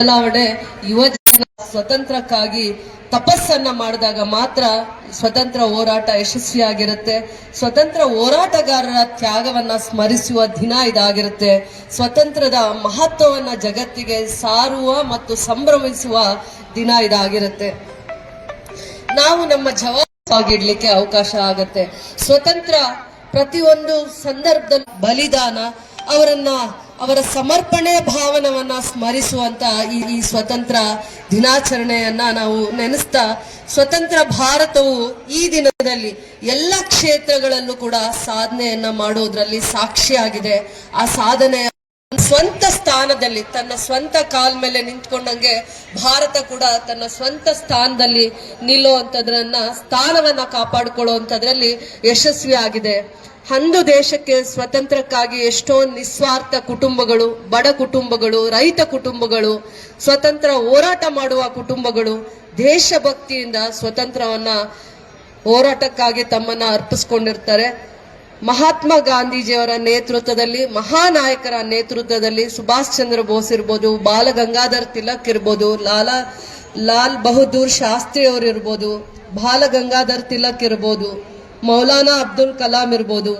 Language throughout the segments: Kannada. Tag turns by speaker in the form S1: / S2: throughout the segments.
S1: ಬದಲಾವಣೆ ಯುವ ಜನ ಸ್ವತಂತ್ರಕ್ಕಾಗಿ ತಪಸ್ಸನ್ನ ಮಾಡಿದಾಗ ಮಾತ್ರ ಸ್ವತಂತ್ರ ಹೋರಾಟ ಯಶಸ್ವಿಯಾಗಿರುತ್ತೆ. ಸ್ವತಂತ್ರ ಹೋರಾಟಗಾರರ ತ್ಯಾಗವನ್ನ ಸ್ಮರಿಸುವ ದಿನ ಇದಾಗಿರುತ್ತೆ. ಸ್ವತಂತ್ರದ ಮಹತ್ವವನ್ನ ಜಗತ್ತಿಗೆ ಸಾರುವ ಮತ್ತು ಸಂಭ್ರಮಿಸುವ ದಿನ ಇದಾಗಿರುತ್ತೆ. ನಾವು ನಮ್ಮ ಜವಾಬ್ದಾರಿಯಾಗಿಡ್ಲಿಕ್ಕೆ ಅವಕಾಶ ಆಗತ್ತೆ. ಸ್ವತಂತ್ರ ಪ್ರತಿಯೊಂದು ಸಂದರ್ಭದಲ್ಲಿ ಬಲಿದಾನ ಅವರನ್ನ ಅವರ ಸಮರ್ಪಣೆ ಭಾವನವನ್ನ ಸ್ಮರಿಸುವಂತ ಈ ಈ ಸ್ವತಂತ್ರ ದಿನಾಚರಣೆಯನ್ನ ನಾವು ನೆನೆಸ್ತಾ, ಸ್ವತಂತ್ರ ಭಾರತವು ಈ ದಿನದಲ್ಲಿ ಎಲ್ಲ ಕ್ಷೇತ್ರಗಳಲ್ಲೂ ಕೂಡ ಸಾಧನೆಯನ್ನ ಮಾಡೋದ್ರಲ್ಲಿ ಸಾಕ್ಷಿಯಾಗಿದೆ. ಆ ಸಾಧನೆಯ ಸ್ವಂತ ಸ್ಥಾನದಲ್ಲಿ, ತನ್ನ ಸ್ವಂತ ಕಾಲ್ ಮೇಲೆ ನಿಂತ್ಕೊಂಡಂಗೆ ಭಾರತ ಕೂಡ ತನ್ನ ಸ್ವಂತ ಸ್ಥಾನದಲ್ಲಿ ನಿಲ್ಲುವಂತದ್ರನ್ನ ಸ್ಥಾನವನ್ನ ಕಾಪಾಡಿಕೊಳ್ಳುವಂತದ್ರಲ್ಲಿ ಯಶಸ್ವಿ ಆಗಿದೆ ಅಂದು ದೇಶಕ್ಕೆ ಸ್ವತಂತ್ರಕ್ಕಾಗಿ ಎಷ್ಟೋ ನಿಸ್ವಾರ್ಥ ಕುಟುಂಬಗಳು, ಬಡ ಕುಟುಂಬಗಳು, ರೈತ ಕುಟುಂಬಗಳು, ಸ್ವತಂತ್ರ ಹೋರಾಟ ಮಾಡುವ ಕುಟುಂಬಗಳು ದೇಶಭಕ್ತಿಯಿಂದ ಸ್ವತಂತ್ರವನ್ನ ಹೋರಾಟಕ್ಕಾಗಿ ತಮ್ಮನ್ನ ಅರ್ಪಿಸ್ಕೊಂಡಿರ್ತಾರೆ. ಮಹಾತ್ಮ ಗಾಂಧೀಜಿಯವರ ನೇತೃತ್ವದಲ್ಲಿ, ಮಹಾನಾಯಕರ ನೇತೃತ್ವದಲ್ಲಿ ಸುಭಾಷ್ ಚಂದ್ರ ಬೋಸ್ ಇರ್ಬೋದು, ಬಾಲ ಗಂಗಾಧರ್ ತಿಲಕ್ ಇರ್ಬೋದು, ಲಾಲಾ, ಲಾಲ್ ಬಹದ್ದೂರ್ ಶಾಸ್ತ್ರಿ ಅವರು ಇರ್ಬೋದು, ಬಾಲ ಗಂಗಾಧರ್ ತಿಲಕ್ ಇರ್ಬೋದು ಮೌಲಾನಾ ಅಬ್ದುಲ್ ಕಲಾಂ ಇರ್ಬೋದು.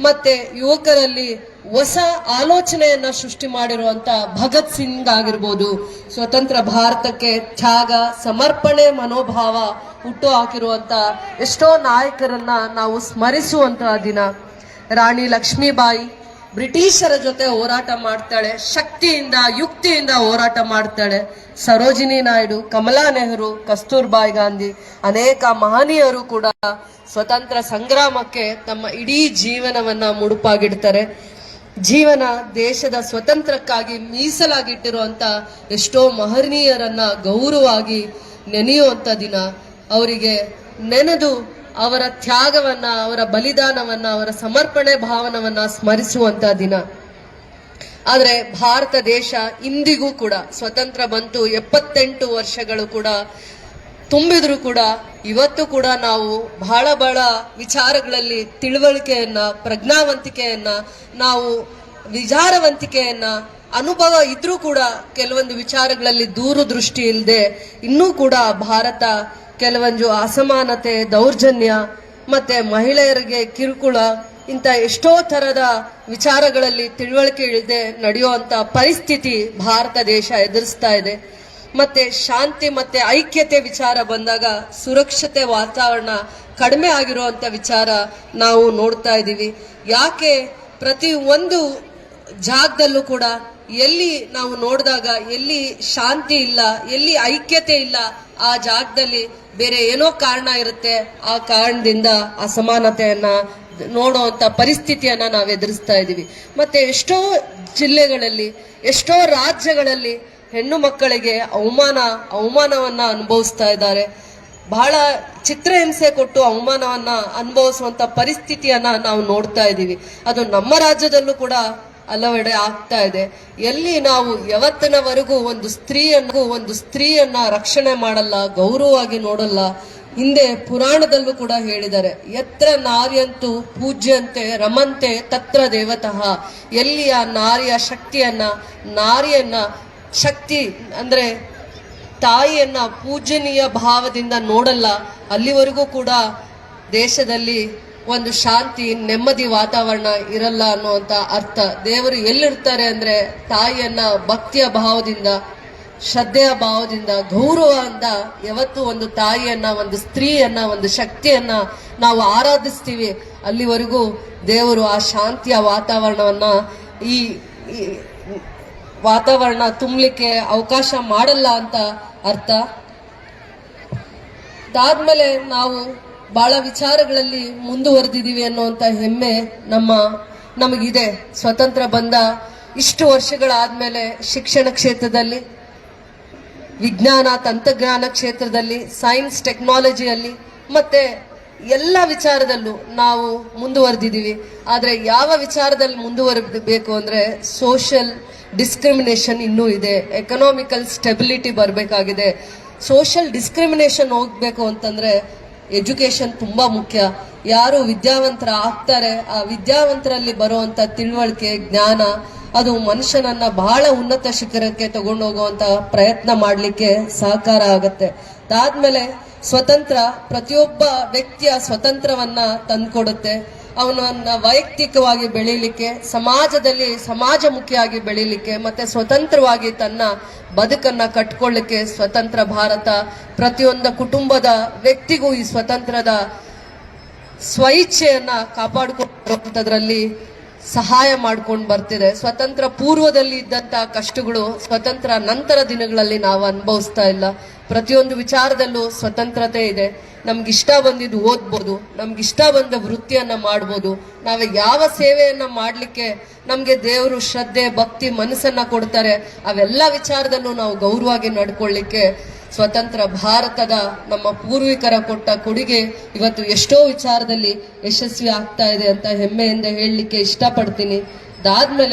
S1: ಮತ್ತೆ ಯುವಕರಲ್ಲಿ ಹೊಸ ಆಲೋಚನೆಯನ್ನ ಸೃಷ್ಟಿ ಮಾಡಿರುವಂತ ಭಗತ್ ಸಿಂಗ್ ಆಗಿರ್ಬೋದು. ಸ್ವತಂತ್ರ ಭಾರತಕ್ಕೆ ತ್ಯಾಗ, ಸಮರ್ಪಣೆ ಮನೋಭಾವ ಹುಟ್ಟು ಹಾಕಿರುವಂತ ಎಷ್ಟೋ ನಾಯಕರನ್ನ ನಾವು ಸ್ಮರಿಸುವಂತಹ ದಿನ. ರಾಣಿ ಲಕ್ಷ್ಮೀಬಾಯಿ ಬ್ರಿಟಿಷರ ಜೊತೆ ಹೋರಾಟ ಮಾಡ್ತಾಳೆ, ಶಕ್ತಿಯಿಂದ, ಯುಕ್ತಿಯಿಂದ ಹೋರಾಟ ಮಾಡ್ತಾಳೆ. ಸರೋಜಿನಿ ನಾಯ್ಡು, ಕಮಲಾ ನೆಹರು ಕಸ್ತೂರ್ಬಾಯಿ ಗಾಂಧಿ, ಅನೇಕ ಮಹನೀಯರು ಕೂಡ ಸ್ವತಂತ್ರ ಸಂಗ್ರಾಮಕ್ಕೆ ತಮ್ಮ ಇಡೀ ಜೀವನವನ್ನ ಮುಡುಪಾಗಿಡ್ತಾರೆ. ಜೀವನ ದೇಶದ ಸ್ವತಂತ್ರಕ್ಕಾಗಿ ಮೀಸಲಾಗಿಟ್ಟಿರುವಂತ ಎಷ್ಟೋ ಮಹನೀಯರನ್ನ ಗೌರವವಾಗಿ ನೆನೆಯುವಂತ ದಿನ. ಅವರಿಗೆ ನೆನೆದು ಅವರ ತ್ಯಾಗವನ್ನ, ಅವರ ಬಲಿದಾನವನ್ನ, ಅವರ ಸಮರ್ಪಣೆ ಭಾವನವನ್ನ ಸ್ಮರಿಸುವಂತ ದಿನ. ಆದ್ರೆ ಭಾರತ ದೇಶ ಇಂದಿಗೂ ಕೂಡ, ಸ್ವತಂತ್ರ ಬಂತು ಎಪ್ಪತ್ತೆಂಟು ವರ್ಷಗಳು ಕೂಡ ತುಂಬಿದ್ರು ಕೂಡ, ಇವತ್ತು ಕೂಡ ನಾವು ಬಹಳ ಬಹಳ ವಿಚಾರಗಳಲ್ಲಿ ತಿಳುವಳಿಕೆಯನ್ನ, ಪ್ರಜ್ಞಾವಂತಿಕೆಯನ್ನ, ನಾವು ವಿಚಾರವಂತಿಕೆಯನ್ನ, ಅನುಭವ ಇದ್ರೂ ಕೂಡ ಕೆಲವೊಂದು ವಿಚಾರಗಳಲ್ಲಿ ದೂರದೃಷ್ಟಿ ಇಲ್ಲದೆ ಇನ್ನೂ ಕೂಡ ಭಾರತ ಕೆಲವೊಂದು ಅಸಮಾನತೆ, ದೌರ್ಜನ್ಯ, ಮತ್ತೆ ಮಹಿಳೆಯರಿಗೆ ಕಿರುಕುಳ, ಇಂಥ ಎಷ್ಟೋ ತರದ ವಿಚಾರಗಳಲ್ಲಿ ತಿಳುವಳಿಕೆ ಇಲ್ಲದೆ ನಡೆಯುವಂತ ಪರಿಸ್ಥಿತಿ ಭಾರತ ದೇಶ ಎದುರಿಸ್ತಾ ಇದೆ. ಮತ್ತೆ ಶಾಂತಿ ಮತ್ತೆ ಐಕ್ಯತೆ ವಿಚಾರ ಬಂದಾಗ ಸುರಕ್ಷತೆ ವಾತಾವರಣ ಕಡಿಮೆ ಆಗಿರುವಂತ ವಿಚಾರ ನಾವು ನೋಡ್ತಾ ಇದ್ದೀವಿ. ಯಾಕೆ ಪ್ರತಿ ಒಂದು ಜಾಗದಲ್ಲೂ ಕೂಡ ಎಲ್ಲಿ ನಾವು ನೋಡಿದಾಗ, ಎಲ್ಲಿ ಶಾಂತಿ ಇಲ್ಲ, ಎಲ್ಲಿ ಐಕ್ಯತೆ ಇಲ್ಲ, ಆ ಜಾಗದಲ್ಲಿ ಬೇರೆ ಏನೋ ಕಾರಣ ಇರುತ್ತೆ. ಆ ಕಾರಣದಿಂದ ಅಸಮಾನತೆಯನ್ನ ನೋಡುವಂತ ಪರಿಸ್ಥಿತಿಯನ್ನ ನಾವು ಎದುರಿಸ್ತಾ ಇದ್ದೀವಿ ಮತ್ತೆ ಎಷ್ಟೋ ಜಿಲ್ಲೆಗಳಲ್ಲಿ, ಎಷ್ಟೋ ರಾಜ್ಯಗಳಲ್ಲಿ ಹೆಣ್ಣು ಮಕ್ಕಳಿಗೆ ಅವಮಾನ, ಅವಮಾನವನ್ನ ಅನುಭವಿಸ್ತಾ ಇದ್ದಾರೆ. ಬಹಳ ಚಿತ್ರಹಿಂಸೆ ಕೊಟ್ಟು ಅವಮಾನವನ್ನ ಅನುಭವಿಸುವಂತ ಪರಿಸ್ಥಿತಿಯನ್ನ ನಾವು ನೋಡ್ತಾ ಇದ್ದೀವಿ ಅದು ನಮ್ಮ ರಾಜ್ಯದಲ್ಲೂ ಕೂಡ ಹಲವೆಡೆ ಆಗ್ತಾ ಇದೆ. ಎಲ್ಲಿ ನಾವು ಯಾವತ್ತಿನವರೆಗೂ ಒಂದು ಸ್ತ್ರೀಯನ್ನು, ಒಂದು ಸ್ತ್ರೀಯನ್ನ ರಕ್ಷಣೆ ಮಾಡಲ್ಲ, ಗೌರವವಾಗಿ ನೋಡಲ್ಲ, ಹಿಂದೆ ಪುರಾಣದಲ್ಲೂ ಕೂಡ ಹೇಳಿದ್ದಾರೆ ಎತ್ರ ನಾರಿಯಂತೂ ಪೂಜ್ಯಂತೆ ರಮಂತೆ ತತ್ರ ದೇವತಃ. ಎಲ್ಲಿಯ ನಾರಿಯ ಶಕ್ತಿಯನ್ನ ನಾರಿಯನ್ನ ಶಕ್ತಿ ಅಂದ್ರೆ ತಾಯಿಯನ್ನ ಪೂಜನೀಯ ಭಾವದಿಂದ ನೋಡಲ್ಲ, ಅಲ್ಲಿವರೆಗೂ ಕೂಡ ದೇಶದಲ್ಲಿ ಒಂದು ಶಾಂತಿ, ನೆಮ್ಮದಿ ವಾತಾವರಣ ಇರಲ್ಲ ಅನ್ನುವಂತ ಅರ್ಥ. ದೇವರು ಎಲ್ಲಿರ್ತಾರೆ ಅಂದ್ರೆ ತಾಯಿಯನ್ನ ಭಕ್ತಿಯ ಭಾವದಿಂದ, ಶ್ರದ್ಧೆಯ ಭಾವದಿಂದ ಗೌರವದಿಂದ ಯಾವತ್ತು ಒಂದು ತಾಯಿಯನ್ನ, ಒಂದು ಸ್ತ್ರೀಯನ್ನ, ಒಂದು ಶಕ್ತಿಯನ್ನ ನಾವು ಆರಾಧಿಸ್ತೀವಿ. ಅಲ್ಲಿವರೆಗೂ ದೇವರು ಆ ಶಾಂತಿಯ ವಾತಾವರಣವನ್ನ ಈ ವಾತಾವರಣ ತುಂಬಲಿಕ್ಕೆ ಅವಕಾಶ ಮಾಡಲ್ಲ ಅಂತ ಅರ್ಥ. ಅದಾದ್ಮೇಲೆ ನಾವು ಬಹಳ ವಿಚಾರಗಳಲ್ಲಿ ಮುಂದುವರೆದಿದ್ದೀವಿ ಅನ್ನುವಂಥ ಹೆಮ್ಮೆ ನಮ್ಮ, ನಮಗಿದೆ. ಸ್ವತಂತ್ರ ಬಂದ ಇಷ್ಟು ವರ್ಷಗಳಾದ್ಮೇಲೆ ಶಿಕ್ಷಣ ಕ್ಷೇತ್ರದಲ್ಲಿ, ವಿಜ್ಞಾನ, ತಂತ್ರಜ್ಞಾನ ಕ್ಷೇತ್ರದಲ್ಲಿ ಸೈನ್ಸ್ ಟೆಕ್ನಾಲಜಿಯಲ್ಲಿ ಮತ್ತೆ ಎಲ್ಲ ವಿಚಾರದಲ್ಲೂ ನಾವು ಮುಂದುವರೆದಿದ್ದೀವಿ. ಆದರೆ ಯಾವ ವಿಚಾರದಲ್ಲಿ ಮುಂದುವರಿಬೇಕು ಅಂದರೆ ಸೋಷಿಯಲ್ ಡಿಸ್ಕ್ರಿಮಿನೇಷನ್ ಇನ್ನೂ ಇದೆ. ಎಕನಾಮಿಕಲ್ ಸ್ಟೆಬಿಲಿಟಿ ಬರಬೇಕಾಗಿದೆ. ಸೋಷಿಯಲ್ ಡಿಸ್ಕ್ರಿಮಿನೇಷನ್ ಹೋಗಬೇಕು ಅಂತಂದ್ರೆ ಎಜುಕೇಶನ್ ತುಂಬಾ ಮುಖ್ಯ. ಯಾರು ವಿದ್ಯಾವಂತರ ಆಗ್ತಾರೆ, ಆ ವಿದ್ಯಾವಂತರಲ್ಲಿ ಬರುವಂತ ತಿಳುವಳಿಕೆ, ಜ್ಞಾನ, ಅದು ಮನುಷ್ಯನನ್ನ ಬಹಳ ಉನ್ನತ ಶಿಖರಕ್ಕೆ ತಗೊಂಡು ಹೋಗುವಂತ ಪ್ರಯತ್ನ ಮಾಡಲಿಕ್ಕೆ ಸಹಕಾರ ಆಗತ್ತೆ. ಅದಾದ್ಮೇಲೆ ಸ್ವತಂತ್ರ ಪ್ರತಿಯೊಬ್ಬ ವ್ಯಕ್ತಿಯ ಸ್ವತಂತ್ರವನ್ನ ತಂದ್ಕೊಡುತ್ತೆ. ಅವನನ್ನ ವೈಯಕ್ತಿಕವಾಗಿ ಬೆಳೀಲಿಕ್ಕೆ, ಸಮಾಜದಲ್ಲಿ ಸಮಾಜಮುಖಿಯಾಗಿ ಬೆಳೀಲಿಕ್ಕೆ, ಮತ್ತೆ ಸ್ವತಂತ್ರವಾಗಿ ತನ್ನ ಬದುಕನ್ನ ಕಟ್ಕೊಳ್ಳಿಕ್ಕೆ ಸ್ವತಂತ್ರ ಭಾರತ, ಪ್ರತಿಯೊಂದು ಕುಟುಂಬದ ವ್ಯಕ್ತಿಗೂ ಈ ಸ್ವತಂತ್ರದ ಸ್ವಇಚ್ಛೆಯನ್ನ ಕಾಪಾಡಿಕೊಳ್ಳುವಂಥದ್ರಲ್ಲಿ ಸಹಾಯ ಮಾಡ್ಕೊಂಡು ಬರ್ತಿದೆ. ಸ್ವತಂತ್ರ ಪೂರ್ವದಲ್ಲಿ ಇದ್ದಂತಹ ಕಷ್ಟಗಳು ಸ್ವತಂತ್ರ ನಂತರ ದಿನಗಳಲ್ಲಿ ನಾವು ಅನುಭವಿಸ್ತಾ ಇಲ್ಲ. ಪ್ರತಿಯೊಂದು ವಿಚಾರದಲ್ಲೂ ಸ್ವತಂತ್ರತೆ ಇದೆ. ನಮ್ಗಿಷ್ಟ ಬಂದಿದ್ದು ಓದ್ಬೋದು. ನಮ್ಗಿಷ್ಟ ಬಂದ ವೃತ್ತಿಯನ್ನ ಮಾಡ್ಬೋದು. ನಾವು ಯಾವ ಸೇವೆಯನ್ನ ಮಾಡಲಿಕ್ಕೆ ನಮ್ಗೆ ದೇವರು ಶ್ರದ್ಧೆ, ಭಕ್ತಿ ಮನಸ್ಸನ್ನ ಕೊಡ್ತಾರೆ, ಅವೆಲ್ಲ ವಿಚಾರದಲ್ಲೂ ನಾವು ಗೌರವವಾಗಿ ನಡ್ಕೊಳ್ಳಿಕ್ಕೆ ಸ್ವತಂತ್ರ ಭಾರತದ ನಮ್ಮ ಪೂರ್ವಿಕರ ಕೊಟ್ಟ ಕೊಡುಗೆ ಇವತ್ತು ಎಷ್ಟೋ ವಿಚಾರದಲ್ಲಿ ಯಶಸ್ವಿ ಆಗ್ತಾ ಇದೆ ಅಂತ ಹೆಮ್ಮೆಯಿಂದ ಹೇಳಲಿಕ್ಕೆ ಇಷ್ಟಪಡ್ತೀನಿ. ಅದಾದ್ಮೇಲೆ